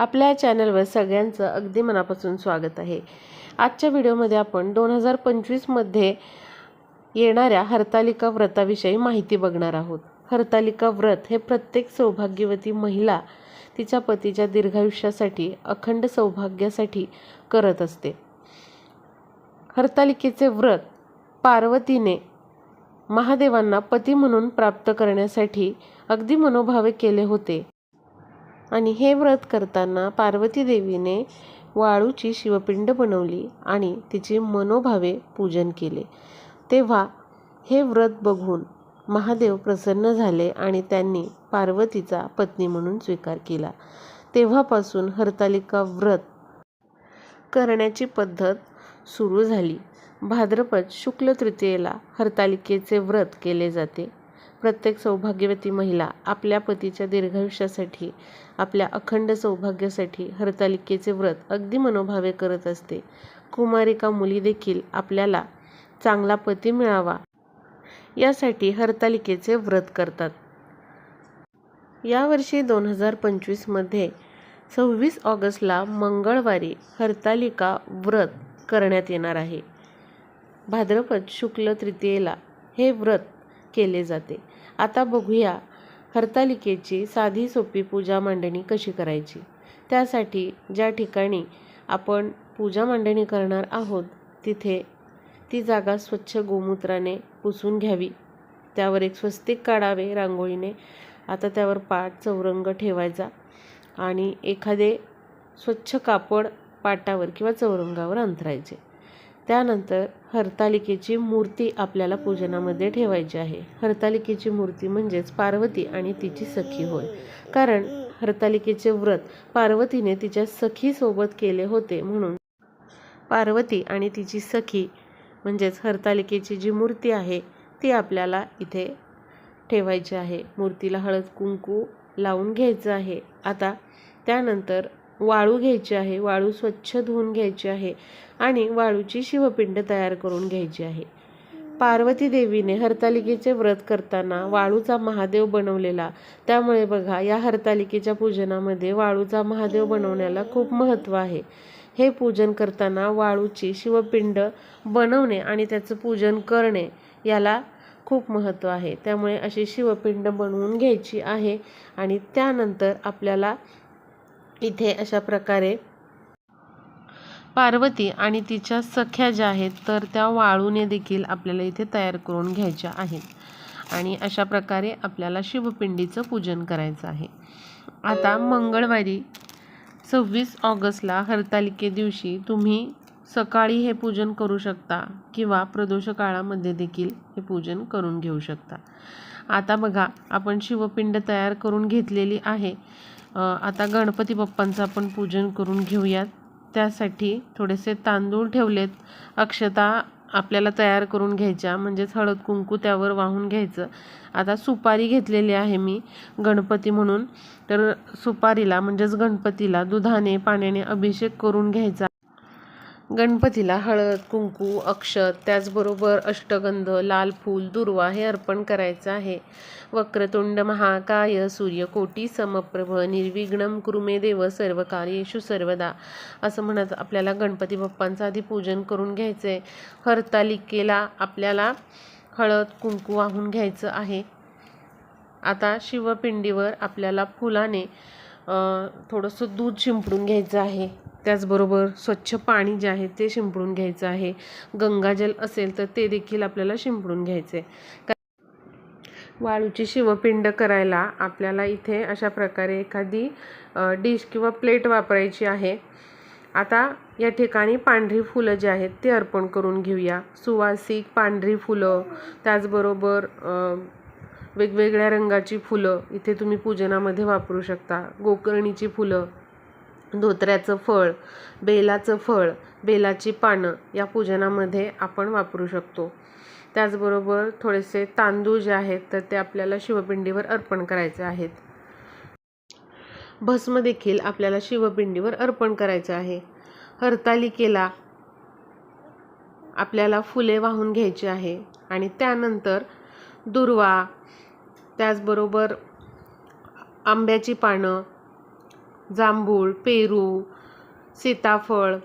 आपल्या चॅनलवर सगळ्यांचं अगदी मनापासून स्वागत आहे. आजच्या व्हिडिओमध्ये आपण दोन हजार पंचवीसमध्ये येणाऱ्या हरतालिका व्रताविषयी माहिती बघणार आहोत. हरतालिका व्रत हे प्रत्येक सौभाग्यवती महिला तिच्या पतीच्या दीर्घायुष्यासाठी अखंड सौभाग्यासाठी करत असते. हरतालिकेचे व्रत पार्वतीने महादेवांना पती म्हणून प्राप्त करण्यासाठी अगदी मनोभावे केले होते. आणि हे व्रत करताना पार्वती देवीने वाळूची शिवपिंड बनवली आणि तिचे मनोभावे पूजन केले. तेव्हा हे व्रत बघून महादेव प्रसन्न झाले आणि त्यांनी पार्वतीचा पत्नी म्हणून स्वीकार केला. तेव्हापासून हरतालिका व्रत करण्याची पद्धत सुरू झाली. भाद्रपद शुक्ल तृतीयेला हरतालिकेचे व्रत केले जाते. प्रत्येक सौभाग्यवती महिला आपल्या पतीच्या दीर्घायुष्यासाठी आपल्या अखंड सौभाग्यासाठी हरतालिकेचे व्रत अगदी मनोभावे करत असते. कुमारिका मुली देखील आपल्याला चांगला पती मिळावा यासाठी हरतालिकेचे व्रत करतात. यावर्षी दोन हजार पंचवीसमध्ये सव्वीस ऑगस्टला मंगळवारी हरतालिका व्रत करण्यात येणार आहे. भाद्रपद शुक्ल तृतीयेला हे व्रत केले जाते. आता बघूया. हरतालिकेची साधी सोपी पूजा मांडणी कशी करायची? त्यासाठी ज्या ठिकाणी आपण पूजा मांडणी करणार आहोत तिथे ती जागा स्वच्छ गोमूत्राने पुसून घ्यावी. त्यावर एक स्वस्तिक काढावे रांगोळीने. आता त्यावर पाट चौरंग ठेवायचा आणि एखादे स्वच्छ कापड पाटावर किंवा चौरंगावर अंथरायचे त्यानंतर हरतालिकेची मूर्ती आपल्याला पूजनामध्ये ठेवायची आहे. हरतालिकेची मूर्ती म्हणजेच पार्वती आणि तिची सखी होय. कारण हरतालिकेचे व्रत पार्वतीने तिच्या सखीसोबत केले होते म्हणून पार्वती आणि तिची सखी म्हणजेच हरतालिकेची जी मूर्ती आहे ती आपल्याला इथे ठेवायची आहे. मूर्तीला हळद कुंकू लावून घ्यायचं आहे. आता त्यानंतर वाळू घ्यायची आहे वाळू स्वच्छ धुवून घ्यायची आहे आणि वाळूची शिवपिंड तयार करून घ्यायची आहे. पार्वती देवीने हरतालिकेचे व्रत करताना वाळूचा महादेव बनवलेला. त्यामुळे बघा या हरतालिकेच्या पूजनामध्ये वाळूचा महादेव बनवण्याला खूप महत्त्व आहे. हे पूजन करताना वाळूची शिवपिंड बनवणे आणि त्याचं पूजन करणे याला खूप महत्त्व आहे. त्यामुळे अशी शिवपिंड बनवून घ्यायची आहे आणि त्यानंतर आपल्याला इथे अशा प्रकारे पार्वती आणि तिच्या सख्या ज्या आहेत तर त्या वाळूने देखील आपल्याला इथे तयार करून घ्यायच्या आहेत. आणि अशा प्रकारे आपल्याला शिवपिंडीचं पूजन करायचं आहे. आता मंगळवारी सव्वीस ऑगस्टला हरतालिके दिवशी तुम्ही सकाळी हे पूजन करू शकता किंवा प्रदोष काळामध्ये देखील हे पूजन करून घेऊ शकता. आता बघा आपण शिवपिंड तयार करून घेतलेली आहे. आता गणपती बाप्पांचं आपण पूजन करून घेऊयात. त्यासाठी थोडेसे तांदूळ ठेवलेत. अक्षता आपल्याला तयार करून घ्यायच्या. म्हणजेच हळद कुंकू त्यावर वाहून घ्यायचं. आता सुपारी घेतलेली आहे मी गणपती म्हणून. तर सुपारीला म्हणजेच गणपतीला दुधाने पाण्याने अभिषेक करून घ्यायचा. गणपतीला हळद कुंकू अक्षत त्याचबरोबर अष्टगंध लाल फूल दुर्वा हे अर्पण करायचं आहे. वक्रतुंड महाकाय सूर्यकोटी समप्रभ निर्विघ्नम कुरुमे देव सर्व कार्येशु सर्वदा. असं म्हणत आपल्याला गणपती बाप्पांचं आधी पूजन करून घ्यायचं आहे हरतालिकेला आपल्याला हळद कुंकू वाहून घ्यायचं आहे. आता शिवपिंडीवर आपल्याला फुलाने थोडंसं दूध शिंपडून घ्यायचं आहे. त्याचबरोबर स्वच्छ पाणी जे आहे ते शिंपडून घ्यायचं आहे. गंगाजल असेल तर ते देखील आपल्याला शिंपडून घ्यायचे. आहे वाळूची शिवपिंड करायला आपल्याला इथे अशा प्रकारे एखादी डिश किंवा प्लेट वापरायची आहे. आता या ठिकाणी पांढरी फुलं जी आहेत ते अर्पण करून घेऊया. सुवासिक पांढरी फुलं त्याचबरोबर वेगवेगळ्या रंगाची फुलं इथे तुम्ही पूजनामध्ये वापरू शकता. गोकर्णीची फुलं धोत्र्याचं फळ बेलाचं फळ बेलाची पानं या पूजनामध्ये आपण वापरू शकतो. त्याचबरोबर थोडेसे तांदूळ जे आहेत तर ते आपल्याला शिवपिंडीवर अर्पण करायचे आहेत. भस्म देखील आपल्याला शिवपिंडीवर अर्पण करायचं आहे. हरतालिकेला आपल्याला फुले वाहून घ्यायची आहे आणि त्यानंतर दुर्वा त्याचबरोबर आंब्याची पानं जांभूळ पेरू सीताफळ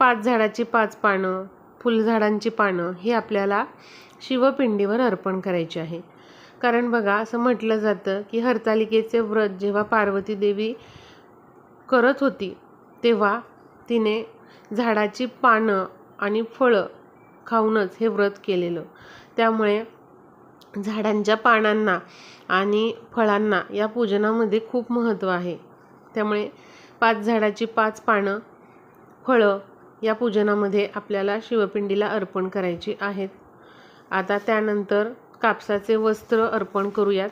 पाच झाडाची पाच पानं फुलझाडांची पानं हे आपल्याला शिवपिंडीवर अर्पण करायचे आहे. कारण बघा असं म्हटलं जातं की हरतालिकेचे व्रत जेव्हा पार्वती देवी करत होती तेव्हा तिने झाडाची पानं आणि फळं खाऊनच हे व्रत केलेलं. त्यामुळे झाडांच्या पानांना आणि फळांना या पूजनामध्ये खूप महत्त्व आहे. त्यामुळे पाच झाडाची पाच पानं फळं या पूजनामध्ये आपल्याला शिवपिंडीला अर्पण करायची आहेत. आता त्यानंतर कापसाचे वस्त्र अर्पण करूयात.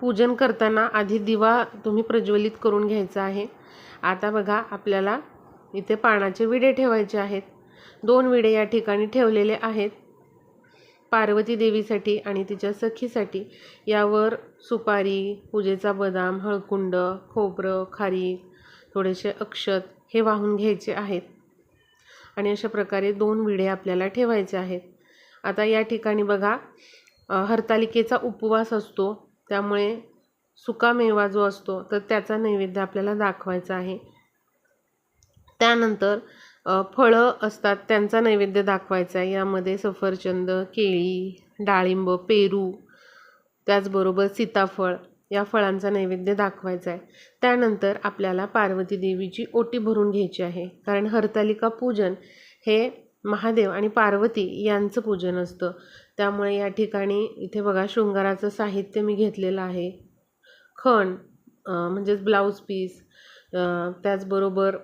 पूजन करताना आधी दिवा तुम्ही प्रज्वलित करून घ्यायचा आहे. आता बघा आपल्याला इथे पानाचे विडे ठेवायचे आहेत. दोन विडे या ठिकाणी ठेवलेले आहेत. पार्वती देवीसाठी आणि तिच्या सखीसाठी. यावर सुपारी पूजेचा बदाम हळकुंड खोबरं खारी थोडेसे अक्षत हे वाहून घ्यायचे आहेत. आणि अशा प्रकारे दोन विडे आपल्याला ठेवायचे आहेत. आता या ठिकाणी बघा हरतालिकेचा उपवास असतो. त्यामुळे सुकामेवा जो असतो तर त्याचा नैवेद्य आपल्याला दाखवायचा आहे. त्यानंतर फळं असतात त्यांचा नैवेद्य दाखवायचा आहे. यामध्ये सफरचंद केळी डाळिंब पेरू त्याचबरोबर सीताफळ या फळांचा नैवेद्य दाखवायचा आहे. त्यानंतर आपल्याला पार्वती देवीची ओटी भरून घ्यायची आहे. कारण हरतालिका पूजन हे महादेव आणि पार्वती यांचं पूजन असतं. त्यामुळे या ठिकाणी इथे बघा शृंगाराचं साहित्य मी घेतलेलं आहे. खण म्हणजेच ब्लाऊज पीस त्याचबरोबर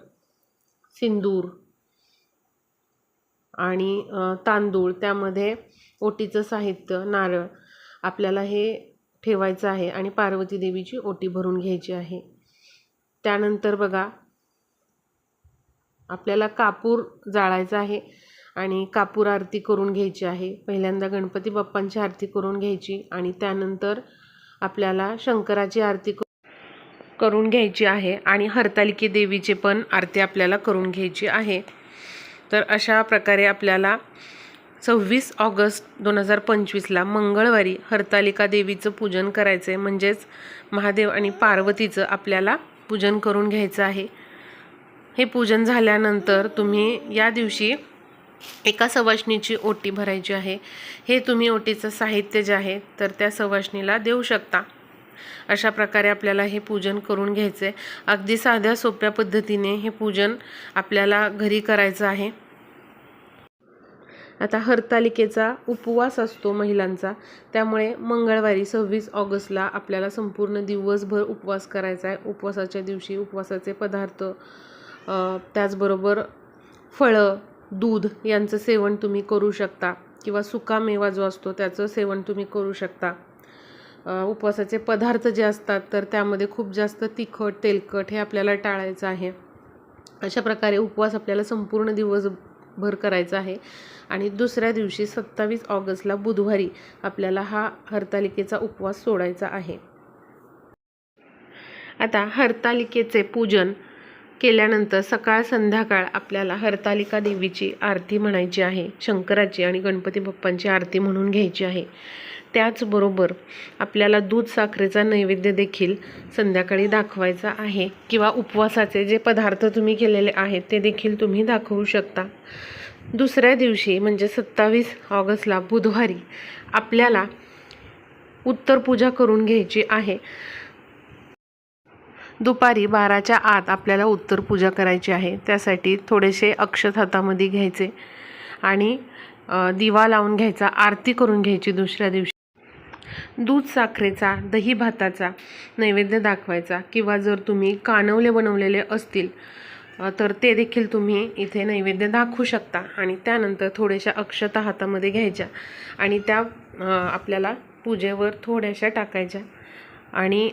सिंदूर आणि तांदूळ त्यामध्ये ओटीचं साहित्य नारळ आपल्याला हे ठेवायचं आहे आणि पार्वती देवीची ओटी भरून घ्यायची आहे. त्यानंतर बघा आपल्याला कापूर जाळायचा आहे आणि कापूर आरती करून घ्यायची आहे. पहिल्यांदा गणपती बाप्पांची आरती करून घ्यायची आणि त्यानंतर आपल्याला शंकराची आरती करून घ्यायची आहे आणि हरतालिके देवीची पण आरती आपल्याला करून घ्यायची आहे. तर अशा प्रकारे आपल्याला सव्वीस ऑगस्ट दोन हजार पंचवीसला मंगळवारी हरतालिका देवीचं पूजन करायचं आहे म्हणजेच महादेव आणि पार्वतीचं आपल्याला पूजन करून घ्यायचं आहे. हे पूजन झाल्यानंतर तुम्ही या दिवशी एका सवाशणीची ओटी भरायची आहे. हे तुम्ही ओटीचं साहित्य जे आहे तर त्या सवाशणीला देऊ शकता. अशा प्रकारे आपल्याला हे पूजन करून घ्यायचं आहे अगदी साध्या सोप्या पद्धतीने हे पूजन आपल्याला घरी करायचं आहे. आता हरतालिकेचा उपवास असतो महिलांचा. त्यामुळे मंगळवारी सव्वीस ऑगस्टला आपल्याला संपूर्ण दिवसभर उपवास करायचा आहे. उपवासाच्या दिवशी उपवासाचे पदार्थ त्याचबरोबर फळं दूध यांचं सेवन तुम्ही करू शकता. किंवा सुका मेवा जो असतो त्याचं सेवन तुम्ही करू शकता. उपवासाचे पदार्थ जे असतात तर त्यामध्ये खूप जास्त तिखट तेलकट हे आपल्याला टाळायचं आहे. अशा प्रकारे उपवास आपल्याला संपूर्ण दिवस भर करायचा आहे. आणि दुसऱ्या दिवशी सत्तावीस ऑगस्टला बुधवारी आपल्याला हा हरतालिकेचा उपवास सोडायचा आहे. आता हरतालिकेचे पूजन केल्यानंतर सकाळ संध्याकाळ आपल्याला हरतालिका देवीची आरती म्हणायची आहे. शंकराची आणि गणपती बाप्पांची आरती म्हणून घ्यायची आहे. त्याचबरोबर आपल्याला दूध साखरेचा नैवेद्य देखील संध्याकाळी दाखवायचा आहे. किंवा उपवासाचे जे पदार्थ तुम्ही केलेले आहेत ते देखील तुम्ही दाखवू शकता. दुसऱ्या दिवशी म्हणजे सत्तावीस ऑगस्टला बुधवारी आपल्याला उत्तर पूजा करून घ्यायची आहे. दुपारी बाराच्या आत आपल्याला उत्तर पूजा करायची आहे. त्यासाठी थोडेसे अक्षत हातामध्ये घ्यायचे आणि दिवा लावून घ्यायचा आरती करून घ्यायची दुसऱ्या दिवशी. दूध साखरेचा दही भाताचा नैवेद्य दाखवायचा किंवा जर तुम्ही कानवले बनवलेले असतील तर ते देखील तुम्ही इथे नैवेद्य दाखवू शकता आणि त्यानंतर थोड्याशा अक्षता हातामध्ये घ्यायच्या आणि त्या आपल्याला पूजेवर थोड्याशा टाकायच्या आणि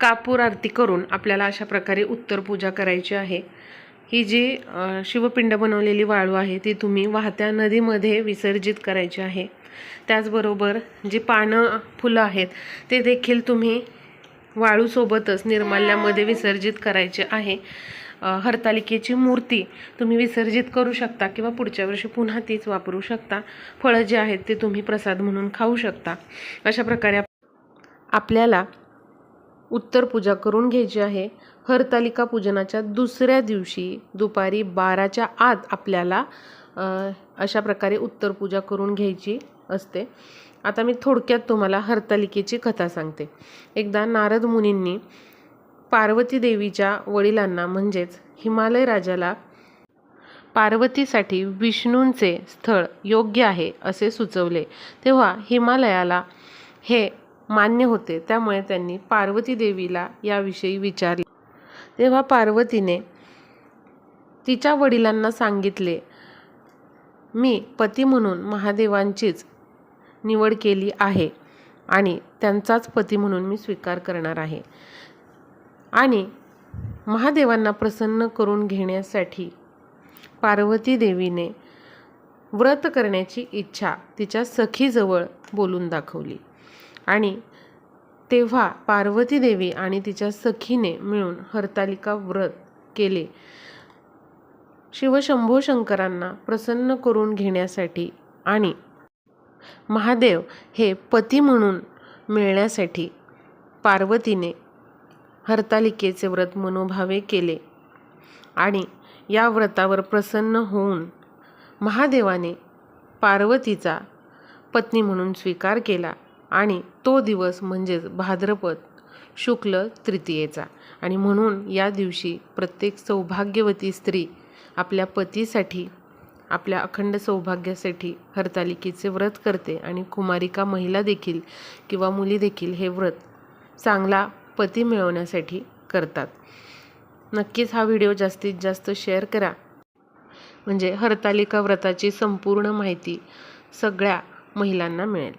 कापूर आरती करून आपल्याला अशा प्रकारे उत्तर पूजा करायची आहे. ही जी शिवपिंड बनवलेली वाळू आहे ती तुम्ही वाहत्या नदीमध्ये विसर्जित करायची आहे. त्याचबरोबर जी पानं फुलं आहेत ते देखील तुम्ही वाळूसोबतच निर्माल्यामध्ये विसर्जित करायचे आहे. हरतालिकेची मूर्ती तुम्ही विसर्जित करू शकता किंवा पुढच्या वर्षी पुन्हा तीच वापरू शकता. फळं जे आहेत ते तुम्ही प्रसाद म्हणून खाऊ शकता. अशा प्रकारे आपल्याला उत्तर पूजा करून घ्यायची आहे. हरतालिका पूजनाच्या दुसऱ्या दिवशी दुपारी बाराच्या आत आपल्याला अशा प्रकारे उत्तर पूजा करून घ्यायची असते. आता मी थोडक्यात तुम्हाला हरतालिकेची कथा सांगते. एकदा नारद मुनींनी पार्वती देवीच्या वडिलांना म्हणजेच हिमालय राजाला पार्वतीसाठी विष्णूंचे स्थळ योग्य आहे असे सुचवले. तेव्हा हिमालयाला हे मान्य होते. त्यामुळे त्यांनी पार्वती देवीला याविषयी विचारले. तेव्हा पार्वतीने तिच्या वडिलांना सांगितले मी पती म्हणून महादेवांचीच निवड केली आहे आणि त्यांचाच पती म्हणून मी स्वीकार करणार आहे. आणि महादेवांना प्रसन्न करून घेण्यासाठी पार्वती देवीने व्रत करण्याची इच्छा तिच्या सखीजवळ बोलून दाखवली आणि तेव्हा पार्वती देवी आणि तिच्या सखीने मिळून हरतालिका व्रत केले. शिवशंभो शंकरांना प्रसन्न करून घेण्यासाठी आणि महादेव हे पती म्हणून मिळण्यासाठी पार्वतीने हरतालिकेचे व्रत मनोभावे केले आणि या व्रतावर प्रसन्न होऊन महादेवाने पार्वतीचा पत्नी म्हणून स्वीकार केला. आणि तो दिवस म्हणजेच भाद्रपद शुक्ल तृतीयेचा. आणि म्हणून या दिवशी प्रत्येक सौभाग्यवती स्त्री आपल्या पतीसाठी आपल्या अखंड सौभाग्यासाठी हरतालिकेचे व्रत करते आणि कुमारिका महिला देखील किंवा मुली देखील हे व्रत चांगला पती मिळवण्यासाठी करतात. नक्कीच हा व्हिडिओ जास्तीत जास्त शेअर करा. म्हणजे हरतालिका व्रताची संपूर्ण माहिती सगळ्या महिलांना मिळेल.